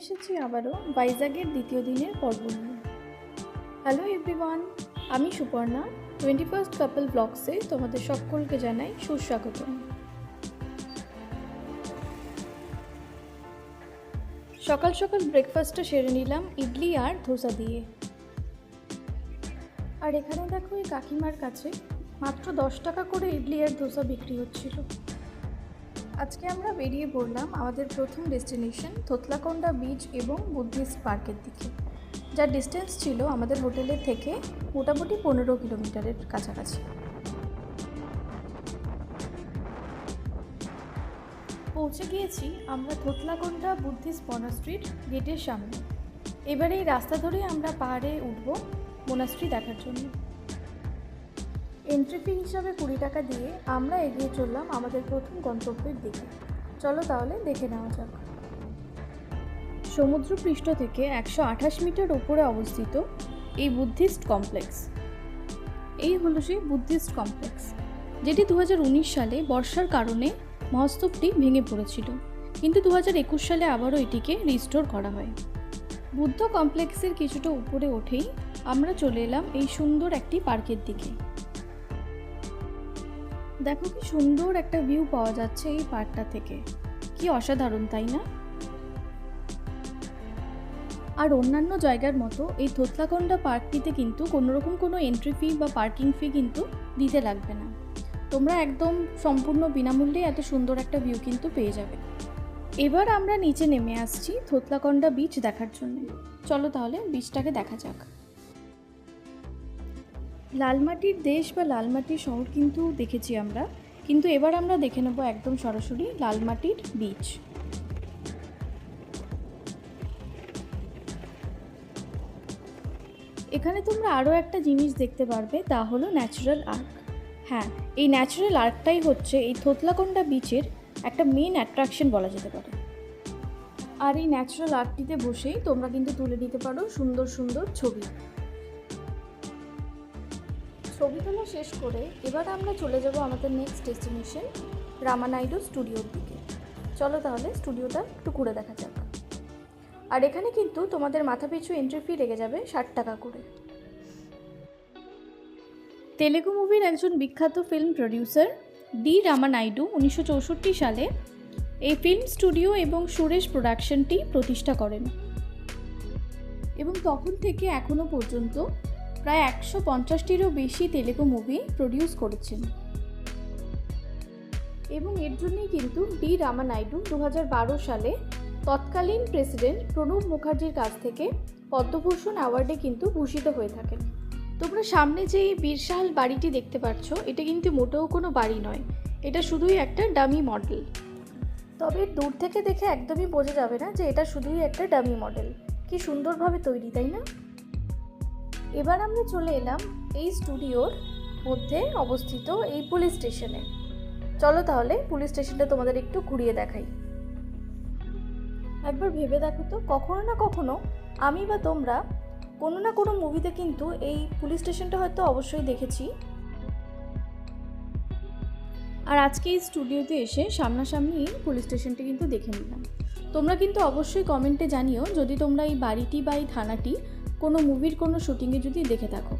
এসেছি আবারও ভাইজাগের দ্বিতীয় দিনের পর্ব নিয়ে। হ্যালো এভরিওয়ান আমি সুপর্ণা টোয়েন্টি ফার্স্ট কাপল ব্লগসে তোমাদের সকলকে জানাই সুস্বাগত সকাল সকাল ব্রেকফাস্টটা সেরে নিলাম ইডলি আর ধোসা দিয়ে। আর এখানে দেখো এই কাকিমার কাছে মাত্র দশ টাকা করে ইডলি আর ধোসা বিক্রি হচ্ছিল। আজকে আমরা বেরিয়ে পড়লাম আমাদের প্রথম ডেস্টিনেশন থোতলাকোন্ডা বিচ এবং বুদ্ধিস্ট পার্কের দিকে। যার ডিস্টেন্স ছিল আমাদের হোটেলের থেকে মোটামুটি পনেরো কিলোমিটারের কাছাকাছি। পৌঁছে গিয়েছি আমরা থোতলাকোন্ডা বুদ্ধিস্ট মনাস্ট্রির গেটের সামনে। এবারে এই রাস্তা ধরেই আমরা পাহাড়ে উঠব মোনাস্ট্রি দেখার জন্য। এন্ট্রি ফি হিসাবে কুড়ি টাকা দিয়ে আমরা এগিয়ে চললাম আমাদের প্রথম গন্তব্যের দিকে। চলো তাহলে দেখে নেওয়া যাক। সমুদ্রপৃষ্ঠ থেকে একশো আঠাশ মিটার উপরে অবস্থিত এই বুদ্ধিস্ট কমপ্লেক্স। এই হলো সেই বুদ্ধিস্ট কমপ্লেক্স, যেটি দু হাজার উনিশ সালে বর্ষার কারণে মহস্তবটি ভেঙে পড়েছিল। কিন্তু দু সালে আবারও এটিকে রিস্টোর করা হয়। বুদ্ধ কমপ্লেক্সের কিছুটা উপরে উঠেই আমরা চলে এলাম এই সুন্দর একটি পার্কের দিকে। দেখো কি সুন্দর একটা ভিউ পাওয়া যাচ্ছে এই পার্কটা থেকে। কি অসাধারণ, তাই না? আর অন্যান্য জায়গার মতো এই থোতলাকোন্ডা পার্কটিতে কিন্তু কোনোরকম কোনো এন্ট্রি ফি বা পার্কিং ফি কিন্তু দিতে লাগবে না। তোমরা একদম সম্পূর্ণ বিনামূল্যে এত সুন্দর একটা ভিউ কিন্তু পেয়ে যাবে। এবার আমরা নিচে নেমে আসছি থোতলাকোন্ডা বিচ দেখার জন্য। চলো তাহলে বিচটাকে দেখা যাক। লালমাটির দেশ বা লালমাটির শহর কিন্তু দেখেছি আমরা। কিন্তু এবার আমরা দেখে নেব একদম সরাসরি লালমাটির বিচ এখানে তোমরা আরও একটা জিনিস দেখতে পারবে, তা হলো ন্যাচারাল আর্ক হ্যাঁ এই ন্যাচারাল আর্কটাই হচ্ছে এই থোতলাকোন্ডা বিচের একটা মেন অ্যাট্রাকশন বলা যেতে পারে। আর এই ন্যাচারাল আর্কটিতে বসেই তোমরা কিন্তু তুলে নিতে পারো সুন্দর সুন্দর ছবি। ছবি তোলা শেষ করে এবার আমরা চলে যাব আমাদের নেক্সট ডেস্টিনেশন রামানাইডু স্টুডিওর দিকে। চলো তাহলে স্টুডিওটা একটু ঘুরে দেখা যাক। আর এখানে কিন্তু তোমাদের মাথা পিছু এন্ট্রি ফি লেগে যাবে ষাট টাকা করে। তেলেগু মুভির একজন বিখ্যাত ফিল্ম প্রডিউসার ডি রামানাইডু উনিশশো চৌষট্টি সালে এই ফিল্ম স্টুডিও এবং সুরেশ প্রোডাকশনটি প্রতিষ্ঠা করেন। এবং তখন থেকে এখনও পর্যন্ত প্রায় একশো পঞ্চাশটিরও বেশি তেলেগু মুভি প্রডিউস করেছেন। এবং এর জন্যই কিন্তু ডি রামানাইডু দু সালে তৎকালীন প্রেসিডেন্ট প্রণব মুখার্জির কাছ থেকে পদ্মভূষণ অ্যাওয়ার্ডে কিন্তু ভূষিত হয়ে থাকেন। তোমরা সামনে যে বীরশাল বাড়িটি দেখতে পাচ্ছ এটা কিন্তু মোটেও কোনো বাড়ি নয়। এটা শুধুই একটা ডামি মডেল। তবে দূর থেকে দেখে একদমই বোঝা যাবে না যে এটা শুধুই একটা ডামি মডেল। কি সুন্দরভাবে তৈরি, তাই না? এবার আমরা চলে এলাম এই স্টুডিওর মধ্যে অবস্থিত এই পুলিশ স্টেশনে। চলো তাহলে পুলিশ স্টেশনটা তোমাদের একটু ঘুরিয়ে দেখাই। একবার ভেবে দেখো তো, কখনো না কখনো আমি বা তোমরা কোনো না কোনো মুভিতে কিন্তু এই পুলিশ স্টেশনটা হয়তো অবশ্যই দেখেছি। আর আজকে এই স্টুডিওতে এসে সামনাসামনি পুলিশ স্টেশনটি কিন্তু দেখে নিলাম। তোমরা কিন্তু অবশ্যই কমেন্টে জানিও, যদি তোমরা এই বাড়িটি বা এই থানাটি কোনো মুভির কোনো শুটিংয়ে যদি দেখে থাকো।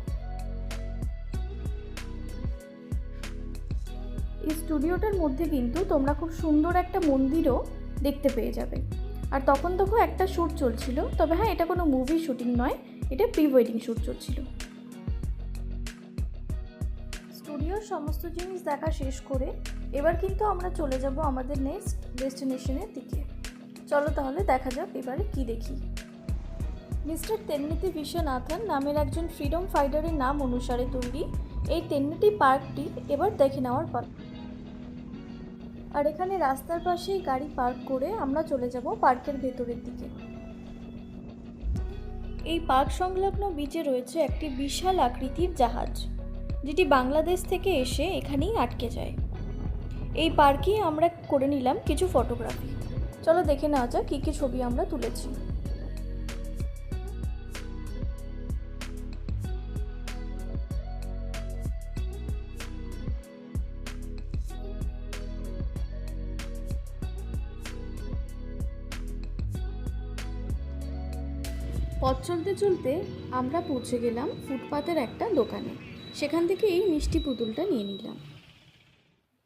এই স্টুডিওটার মধ্যে কিন্তু তোমরা খুব সুন্দর একটা মন্দিরও দেখতে পেয়ে যাবে। আর তখন তখন একটা শ্যুট চলছিল, তবে হ্যাঁ এটা কোনো মুভি শুটিং নয়, এটা প্রি ওয়েডিং শ্যুট চলছিল। স্টুডিওর সমস্ত জিনিস দেখা শেষ করে এবার কিন্তু আমরা চলে যাব আমাদের নেক্সট ডেস্টিনেশনের দিকে। চলো তাহলে দেখা যাক এবারে কি দেখি। মিস্টার তেন্নিতি বিশ্বনাথন নামের একজন ফ্রিডম ফাইটারের নাম অনুসারে তৈরি এই তেন্নিটি পার্কটি এবার দেখে নেওয়ার পর আর এখানে রাস্তার পাশেই গাড়ি পার্ক করে আমরা চলে যাব পার্কের ভেতরের দিকে। এই পার্ক সংলগ্ন বিচে রয়েছে একটি বিশাল আকৃতির জাহাজ, যেটি বাংলাদেশ থেকে এসে এখানেই আটকে যায়। এই পার্কেই আমরা করে নিলাম কিছু ফটোগ্রাফি। চলো দেখে নেওয়া যাক কী কী ছবি আমরা তুলেছি। পথ চলতে চলতে আমরা পৌঁছে গেলাম ফুটপাতের একটা দোকানে। সেখান থেকে এই মিষ্টি পুতুলটা নিয়ে নিলাম।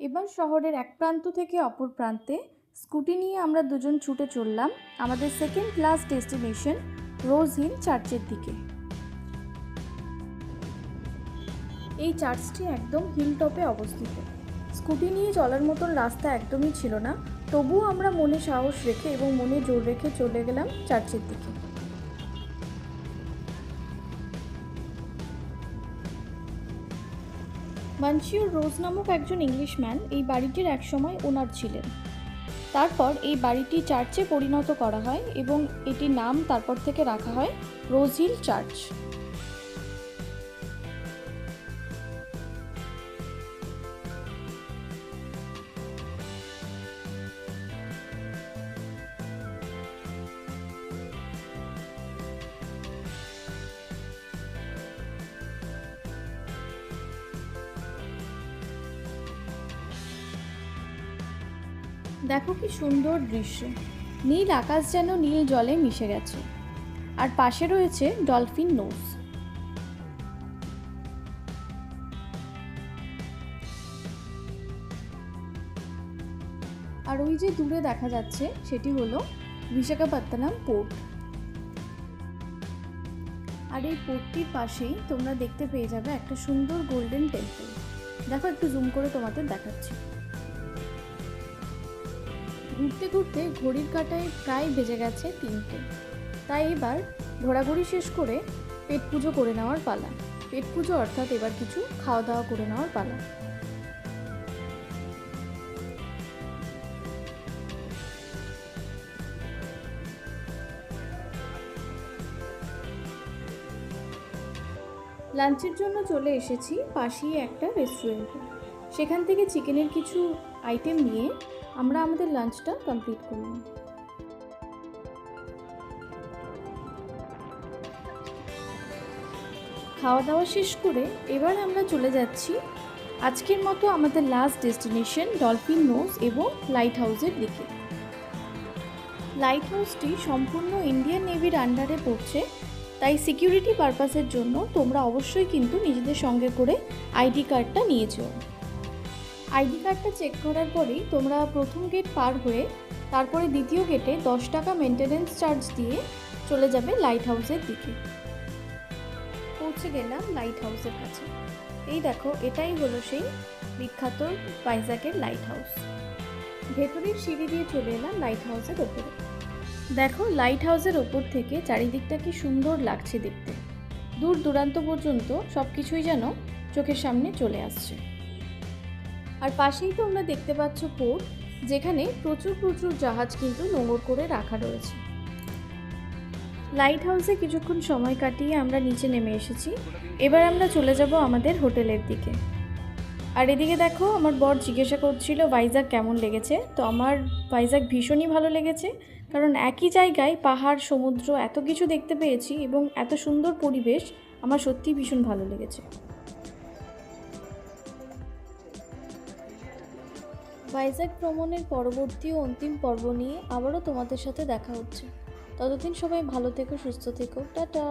এবার শহরের এক প্রান্ত থেকে অপর প্রান্তে স্কুটি নিয়ে আমরা দুজন ছুটে চললাম আমাদের second class destination Ross Hill চার্চের দিকে। এই চার্চটি একদম হিল টপে অবস্থিত। স্কুটি নিয়ে চলার মতন রাস্তা একদমই ছিল না, তবুও আমরা মনে সাহস রেখে এবং মনে জোর রেখে চলে গেলাম চার্চের দিকে। মানসিওর রোজ নামক একজন ইংলিশম্যান এই বাড়িটির একসময় ওনার ছিলেন। তারপর এই বাড়িটি চার্চে পরিণত করা হয় এবং এটির নাম তারপর থেকে রাখা হয় রোজ হিল চার্চ। দেখো কি সুন্দর দৃশ্য। নীল আকাশ যেন নীল জলে মিশে গেছে। আর পাশে রয়েছে ডলফিন নোজ। আর ওই যে দূরে দেখা যাচ্ছে, সেটি হলো বিশাখাপত্তনম পোর্ট। আর এই পোর্টটির পাশেই তোমরা দেখতে পেয়ে যাবে একটা সুন্দর গোল্ডেন টেম্পল। দেখো, একটু জুম করে তোমাদের দেখাচ্ছি। ঘুরতে ঘুরতে ঘড়ির কাঁটায় প্রায় বেজে গেছে তিনটে। তাই এবার ঘোরাঘুরি শেষ করে পেট পুজো করে নেওয়ার পালা। পেট পুজো অর্থাৎ এবার কিছু খাওয়া দাওয়া করে নেওয়ার পালা। লাঞ্চের জন্য চলে এসেছি পাশেই একটা রেস্টুরেন্টে। সেখান থেকে চিকেনের কিছু আইটেম নিয়ে আমরা আমাদের লাঞ্চটা কমপ্লিট করলাম। খাওয়া দাওয়া শেষ করে এবার আমরা চলে যাচ্ছি আজকের মতো আমাদের লাস্ট ডেস্টিনেশন ডলফিন নোজ এবং লাইট হাউসের দিকে। লাইট হাউসটি সম্পূর্ণ ইন্ডিয়ান নেভির আন্ডারে পড়ছে, তাই সিকিউরিটি পারপাসের জন্য তোমরা অবশ্যই কিন্তু নিজেদের সঙ্গে করে আইডি কার্ডটা নিয়েছো। আইডি কার্ডটা চেক করার পরেই তোমরা প্রথম গেট পার হয়ে তারপরে দ্বিতীয় গেটে দশ টাকা মেনটেনেন্স চার্জ দিয়ে চলে যাবে লাইট হাউসের দিকে। পৌঁছে গেলাম লাইট হাউসের কাছে। এই দেখো, এটাই হলো সেই বিখ্যাত বাইজাকের লাইট হাউস ভেতরের সিঁড়ি দিয়ে চলে এলাম লাইট হাউসের ওপরে। দেখো লাইট হাউসের ওপর থেকে চারিদিকটা কি সুন্দর লাগছে দেখতে। দূর দূরান্ত পর্যন্ত সব কিছুই যেন চোখের সামনে চলে আসছে। আর পাশেই তোমরা দেখতে পাচ্ছ পোর্ট, যেখানে প্রচুর প্রচুর জাহাজ কিন্তু নোঙর করে রাখা রয়েছে। লাইট হাউসে কিছুক্ষণ সময় কাটিয়ে আমরা নিচে নেমে এসেছি। এবার আমরা চলে যাব আমাদের হোটেলের দিকে। আর এদিকে দেখো, আমার বর জিজ্ঞাসা করছিল ভাইজাগ কেমন লেগেছে? তো আমার ভাইজাগ ভীষণই ভালো লেগেছে, কারণ একই জায়গায় পাহাড়, সমুদ্র, এত কিছু দেখতে পেয়েছি এবং এত সুন্দর পরিবেশ, আমার সত্যিই ভীষণ ভালো লেগেছে। ভাইজ্যাক ভ্রমণের পরবর্তী ও অন্তিম পর্ব নিয়ে আবারও তোমাদের সাথে দেখা হচ্ছে। ততদিন সবাই ভালো থেকো, সুস্থ থেকো। টাটা।